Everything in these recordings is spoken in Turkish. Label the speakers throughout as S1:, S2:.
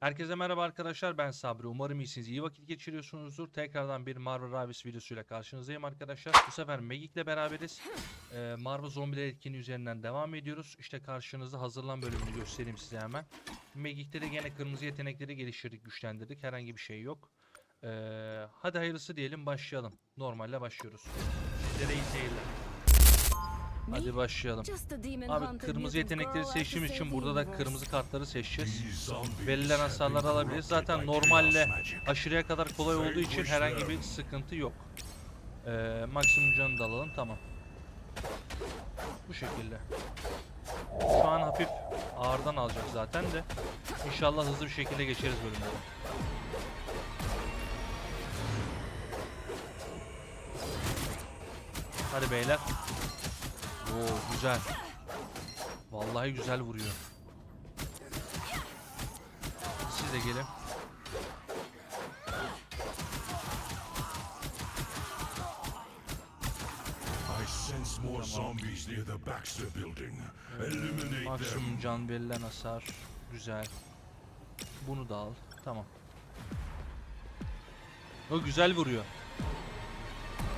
S1: Herkese merhaba arkadaşlar ben Sabri. Umarım iyisiniz. İyi vakit geçiriyorsunuzdur. Tekrardan bir Marvel Rabbids videosuyla karşınızdayım arkadaşlar. Bu sefer Magic'le beraberiz. Ee, Marvel Zombiler etkinliği üzerinden devam ediyoruz. İşte karşınızda hazırlan bölümünü göstereyim size hemen. Magic'te de gene kırmızı yetenekleri geliştirdik güçlendirdik. Herhangi bir şey yok. Ee, hadi hayırlısı diyelim başlayalım. Normalle başlıyoruz. Sizlere iyi seyirler hadi başlayalım Abi kırmızı yetenekleri seçtiğimiz için burada da kırmızı kartları seçeceğiz. Verilen hasarları alabiliriz. Zaten normalle aşırıya kadar kolay olduğu için herhangi bir sıkıntı yok. Ee, maksimum canı da alalım tamam. Bu şekilde. Şu an hafif ağırdan alacak zaten de. İnşallah hızlı bir şekilde geçeriz bölümleri. Hadi beyler. Oo güzel. Vallahi güzel vuruyor. Siz de gelin.
S2: I sense more zombies near the Baxter building. Eliminate them.
S1: Maksimum can verilen hasar. Güzel. Bunu da al. Tamam. O güzel vuruyor.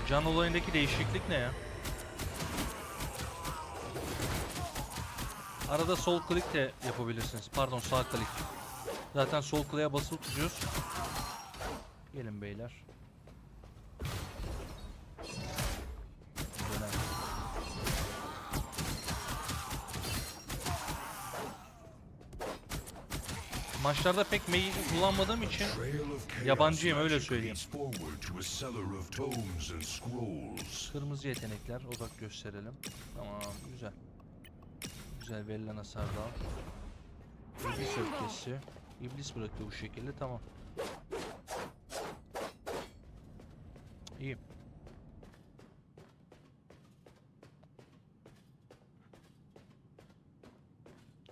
S1: Can olayındaki değişiklik ne ya? Arada sol klik de yapabilirsiniz. Pardon sağ klik. Zaten sol kliğe basılı tutuyoruz. Gelin beyler. Dönem. Maçlarda pek Magic'i kullanmadığım için Yabancıyım, öyle söyleyeyim. Kırmızı yetenekler odak gösterelim. Tamam güzel. Güzel verilen hasar da al. İblis öfkesi. İblis bıraktı bu şekilde tamam. İyi.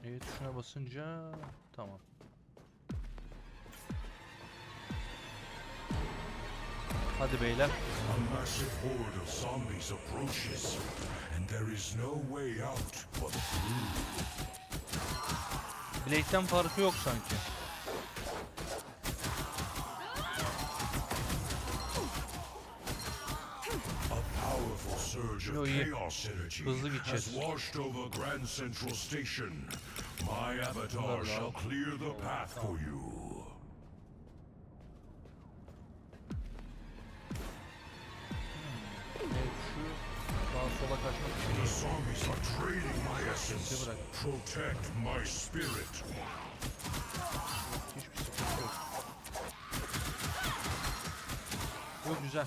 S1: Evet şuna basınca tamam. Hadi beyler.
S2: There is no way out but through.
S1: Blade'den farkı yok sanki. Yo, iyi. Hızlı gideceğiz.
S2: Grand Central Station. My avatar shall
S1: al.
S2: clear the path for you. Zombies are draining my essence. Protect my spirit.
S1: Yok güzel.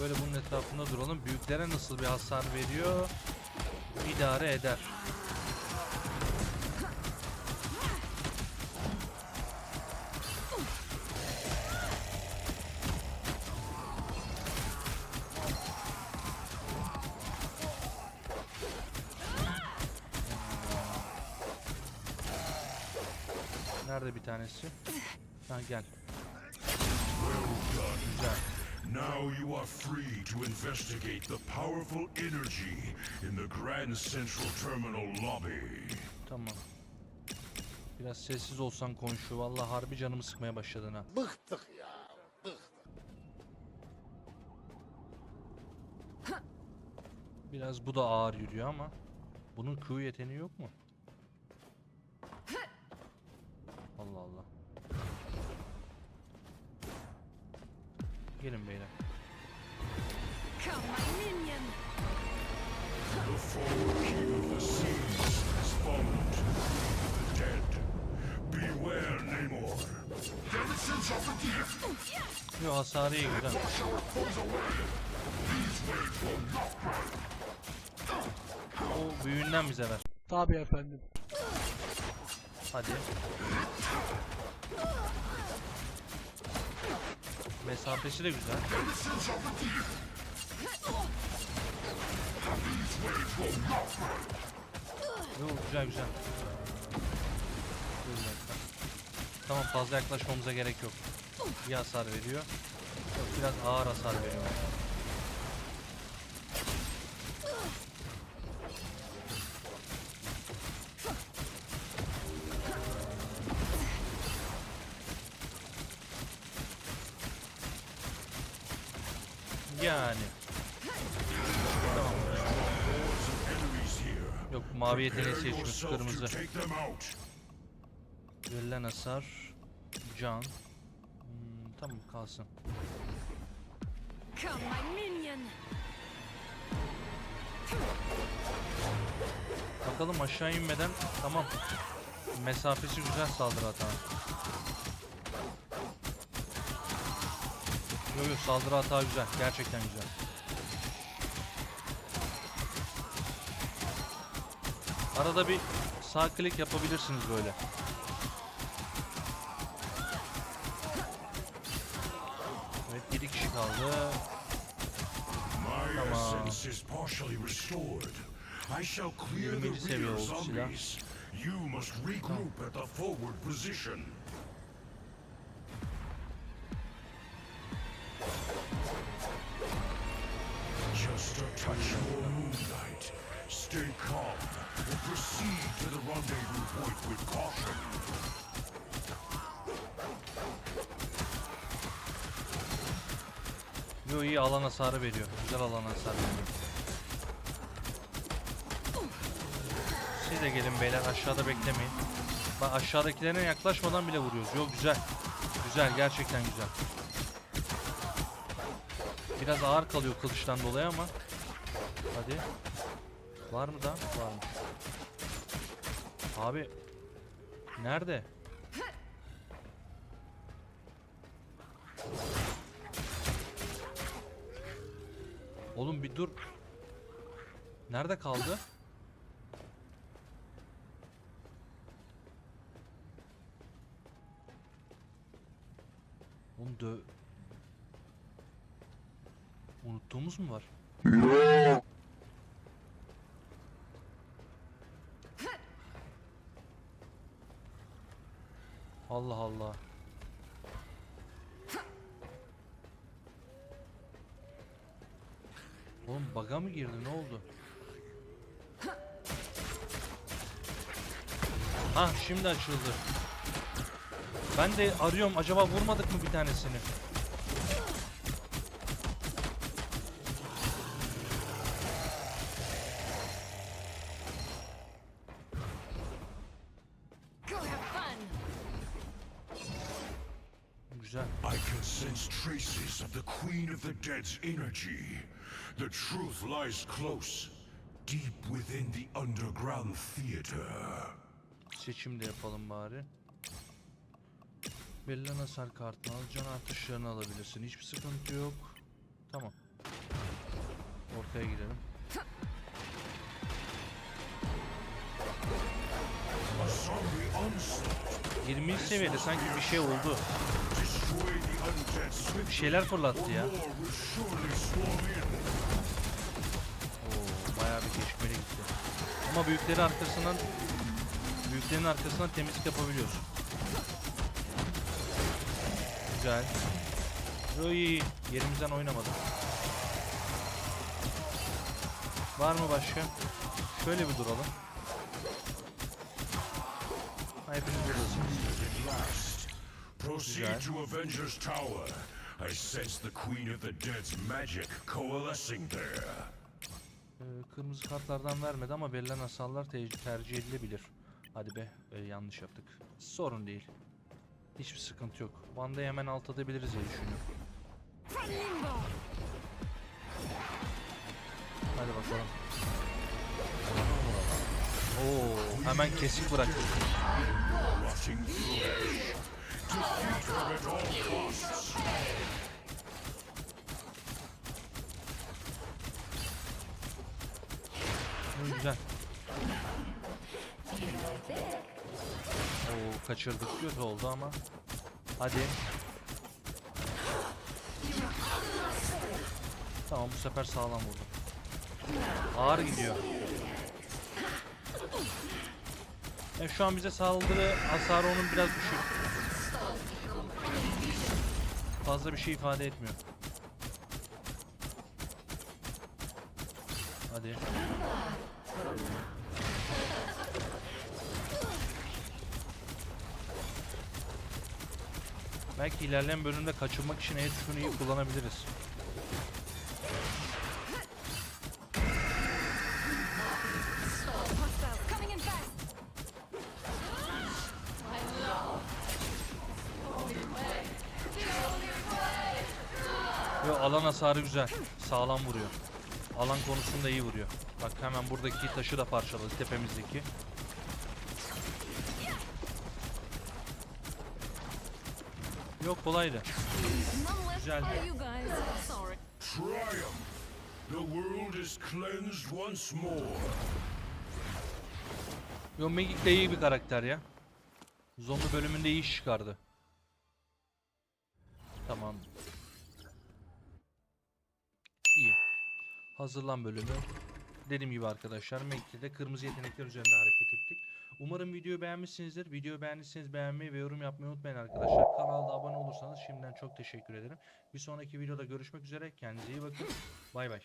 S1: Böyle bunun etrafında duralım. Büyüklere nasıl bir hasar veriyor? İdare eder. Nerede bir tanesi? Ha gel. Güzel.
S2: Now you are free to investigate the powerful energy in the Grand Central Terminal lobby.
S1: Tamam. Biraz sessiz olsan konuşuyor. Vallahi harbi canımı sıkmaya başladın ha.
S3: Bıktık ya. Bıktık.
S1: Biraz bu da ağır yürüyor ama bunun Q yeteneği yok mu? Allah Allah. Gelin beyler.
S4: Come, my minion!
S2: The forward keep of the seas has fallen to the dead. Beware, Namor. Denizens of the deep.
S1: Yo hasarı iyi güzel. O büyüğünden bize ver.
S5: Tabii efendim.
S1: Hadi. Mesafesi de güzel. Yo, güzel güzel. Tamam fazla yaklaşmamıza gerek yok. Bir hasar veriyor. Yok, biraz ağır hasar veriyor. Yok mavi yeteneği seçmiş kırmızı. Verilen hasar. Can. Hmm, tamam kalsın.
S4: Come, my minion.
S1: Bakalım aşağı inmeden tamam. Mesafesi güzel saldırı hata. Yok yok saldırı hata güzel. Gerçekten güzel. Arada bir sağ klik yapabilirsiniz böyle. Evet 7 kişi kaldı. Tamam.
S2: essence is partially restored. I shall clear the
S1: 20. seviye oldu silah.
S2: You must regroup at the forward position. Just a touch more moonlight. Stay calm proceed to the rendezvous point with caution.
S1: Yo iyi alan hasarı veriyor. Güzel alan hasarı veriyor. Siz de gelin beyler aşağıda beklemeyin. Bak aşağıdakilerine yaklaşmadan bile vuruyoruz. Yo güzel. Güzel gerçekten güzel. Biraz ağır kalıyor kılıçtan dolayı ama. Hadi. Var mı da? Varmış. Abi. Nerede? Oğlum bir dur. Nerede kaldı? Oğlum dö... Unuttuğumuz mu var? Allah Allah. Oğlum baga mı girdi ne oldu? Ha şimdi açıldı. Ben de arıyorum acaba vurmadık mı bir tanesini?
S2: Can sense traces of the Queen of the Dead's energy. The truth lies close, deep within the underground theater.
S1: Seçim de yapalım bari. Verilen hasar kartını al, can artışlarını alabilirsin. Hiçbir sıkıntı yok. Tamam. Ortaya gidelim.
S2: A zombie onslaught.
S1: 20. seviyede sanki bir şey oldu. Bir şeyler fırlattı ya. Oo, bayağı bir geçmeli gitti. Ama büyükleri arkasından büyüklerin arkasından temizlik yapabiliyorsun. Güzel. İyi. Yerimizden oynamadık. Var mı başka? Şöyle bir duralım. Hepiniz buradasınız.
S2: Proceed to Avengers Tower. I sense the Queen of the Dead's magic coalescing there.
S1: Ee, kırmızı kartlardan vermedi ama verilen hasarlar te- tercih edilebilir. Hadi be, e, yanlış yaptık. Sorun değil. Hiçbir sıkıntı yok. Vanda'yı hemen alt atabiliriz diye düşünüyorum. Hadi bakalım. Oo, hemen kesik bıraktık. Hı, güzel. Oo, kaçırdık kötü oldu ama. Hadi. Tamam bu sefer sağlam vurdum. Ağır gidiyor. Ya şu an bize saldırı hasarı onun biraz düşük. Fazla bir şey ifade etmiyor. Hadi. Belki ilerleyen bölümde kaçırmak için el tuşunu kullanabiliriz. Alan hasarı güzel. Sağlam vuruyor. Alan konusunda iyi vuruyor. Bak hemen buradaki taşı da parçaladı tepemizdeki. Yok kolaydı. Güzeldi. Yo Megik de iyi bir karakter ya. Zombi bölümünde iyi iş çıkardı. Tamam. İyi. Hazırlan bölümü. Dediğim gibi arkadaşlar Megik'te de kırmızı yetenekler üzerinde hareket ettik. Umarım videoyu beğenmişsinizdir. Videoyu beğendiyseniz beğenmeyi ve yorum yapmayı unutmayın arkadaşlar. Kanalda abone olursanız şimdiden çok teşekkür ederim. Bir sonraki videoda görüşmek üzere. Kendinize iyi bakın. Bay bay.